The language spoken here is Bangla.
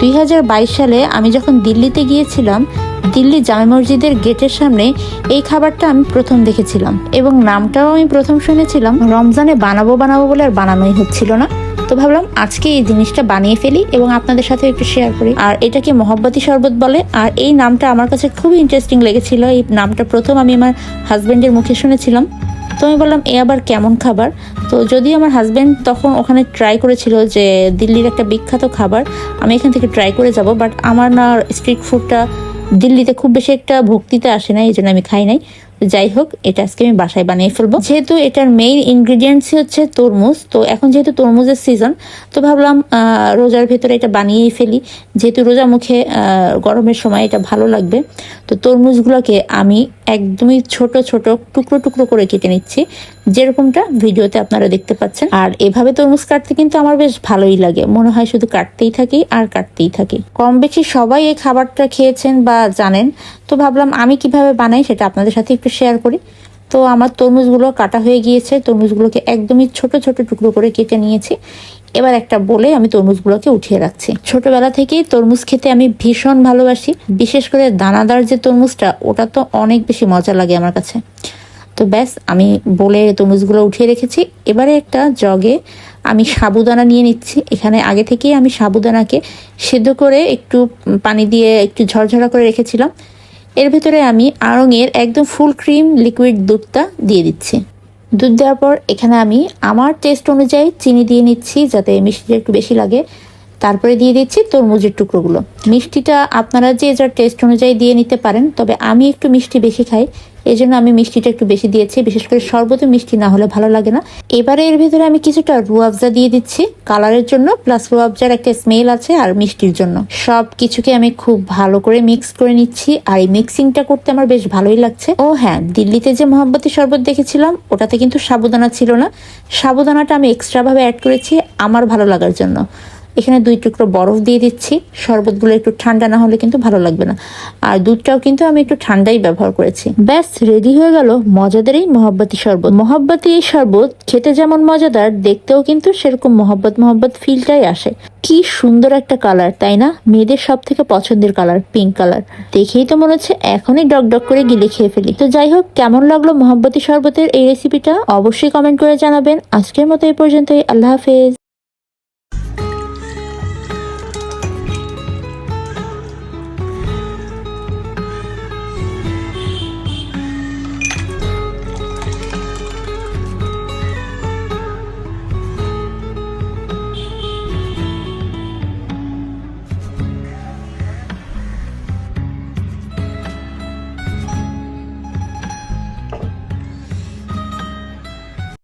দুই হাজার বাইশ সালে আমি যখন দিল্লিতে গিয়েছিলাম, দিল্লি জামে মসজিদের গেটের সামনে এই খাবারটা আমি প্রথম দেখেছিলাম এবং নামটাও আমি প্রথম শুনেছিলাম। রমজানে বানাবো বানাবো বলে আর বানানোই হচ্ছিল না। তো ভাবলাম আজকে এই জিনিসটা বানিয়ে ফেলি এবং আপনাদের সাথে একটু শেয়ার করি। আর এটাকে মহব্বতী শরবত বলে। আর এই নামটা আমার কাছে খুবই ইন্টারেস্টিং লেগেছিল। এই নামটা প্রথম আমি আমার হাজব্যান্ডের মুখে শুনেছিলাম। তো আমি বললাম, এ আবার কেমন খাবার? তো যদি আমার হাজব্যান্ড তখন ওখানে ট্রাই করেছিল যে দিল্লির একটা বিখ্যাত খাবার, আমি এখান থেকে ট্রাই করে যাব বাট আমার না স্ট্রিট ফুডটা দিল্লিতে খুব বেশি একটা ভক্তিতে আসে না এই জন্য আমি খাই নাই। যাই হোক, এটা আজকে আমি বাসায় বানিয়ে ফেলব। যেহেতু এটার মেইন ইনগ্রিডিয়েন্টসই হচ্ছে তরমুজ, তো এখন যেহেতু তরমুজের সিজন তো ভাবলাম রোজার ভেতরে এটা বানিয়েই ফেলি। যেহেতু রোজা মুখে গরমের সময় এটা ভালো লাগবে, তো তরমুজগুলোকে আমি একদমই ছোট ছোট, টুকরো টুকরো করে কেটে নিচ্ছি। যেরকমটা ভিডিওতে আপনারা দেখতে পাচ্ছেন। আর এভাবে তরমুজ কাটতে কিন্তু আমার বেশ ভালোই লাগে। মনে হয় শুধু কাটতেই থাকি আর কাটতেই থাকি। কম বেশি সবাই এই খাবারটা খেয়েছেন বা জানেন। তো ভাবলাম আমি কীভাবে বানাই সেটা আপনাদের সাথে একটু শেয়ার করি। তো আমার তরমুজগুলো কাটা হয়ে গিয়েছে, তরমুজগুলোকে একদমই ছোট ছোট টুকরো করে কেটে নিয়েছি। এবার একটা বলে আমি তরমুজগুলোকে উঠিয়ে রাখছি। ছোটবেলা থেকেই তরমুজ খেতে আমি ভীষণ ভালোবাসি। বিশেষ করে দানাদার যে তরমুজটা, ওটা তো অনেক বেশি মজা লাগে আমার কাছে। তো ব্যাস, আমি বলে তরমুজগুলো উঠিয়ে রেখেছি। এবারে একটা জগে আমি সাবুদানা নিয়ে নিচ্ছি। এখানে আগে থেকেই আমি সাবুদানাকে সেদ্ধ করে একটু পানি দিয়ে একটু ঝরঝরা করে রেখেছিলাম। এর ভেতরে আমি আড়ঙের একদম ফুল ক্রিম লিকুইড দুধটা দিয়ে দিচ্ছি। দুধ দেওয়ার পর এখানে আমি আমার টেস্ট অনুযায়ী চিনি দিয়ে নিচ্ছি যাতে মিষ্টিটা একটু বেশি লাগে। তারপরে দিয়ে দিচ্ছি তরমুজের টুকরোগুলো। মিষ্টিটা আপনারা যে যার টেস্ট অনুযায়ী দিয়ে নিতে পারেন, তবে আমি একটু মিষ্টি বেশি খাই এই জন্য আমি মিষ্টিটা একটু বেশি দিয়েছি, বিশেষ করে শরবতে মিষ্টি না হলে ভালো লাগে না। এবারে এর ভিতরে আমি কিছুটা রুয়াবজা দিয়ে দিচ্ছি, কালারের জন্য প্লাস রুয়াবজার একটা স্মেল আছে আর মিষ্টির জন্য। সব কিছুকে আমি খুব ভালো করে মিক্স করে নিচ্ছি, আর এই মিক্সিংটা করতে আমার বেশ ভালোই লাগছে। ও হ্যাঁ দিল্লিতে যে মহাব্বতী শরবত দেখেছিলাম, ওটাতে কিন্তু সাবুদানা ছিল না। সাবুদানাটা আমি এক্সট্রা ভাবে অ্যাড করেছি, আমার ভালো লাগার জন্য। এখানে দুই টুকরো বরফ দিয়ে দিচ্ছি। শরবতগুলো একটু ঠান্ডা না হলে কিন্তু ভালো লাগবে না। আর দুধটাও কিন্তু আমি একটু ঠান্ডাই ব্যবহার করেছি। ব্যাস, রেডি হয়ে গেল মজাদার এই মহাব্বতী শরবত। মহাব্বতী এই শরবত খেতে যেমন মজাদার, দেখতেও কিন্তু সেরকম মহব্বত মহব্বত ফিলটাই আসে। কি সুন্দর একটা কালার, তাই না? মেয়েদের সব থেকে পছন্দের কালার পিঙ্ক কালার। দেখেই তো মনে হচ্ছে এখনই ডক ডক করে গিলে খেয়ে ফেলি। তো যাই হোক, কেমন লাগল মহাব্বতী শরবতের এই রেসিপিটা অবশ্যই কমেন্ট করে জানাবেন। আজকের মতো এই পর্যন্তই। আল্লাহ হাফেজ।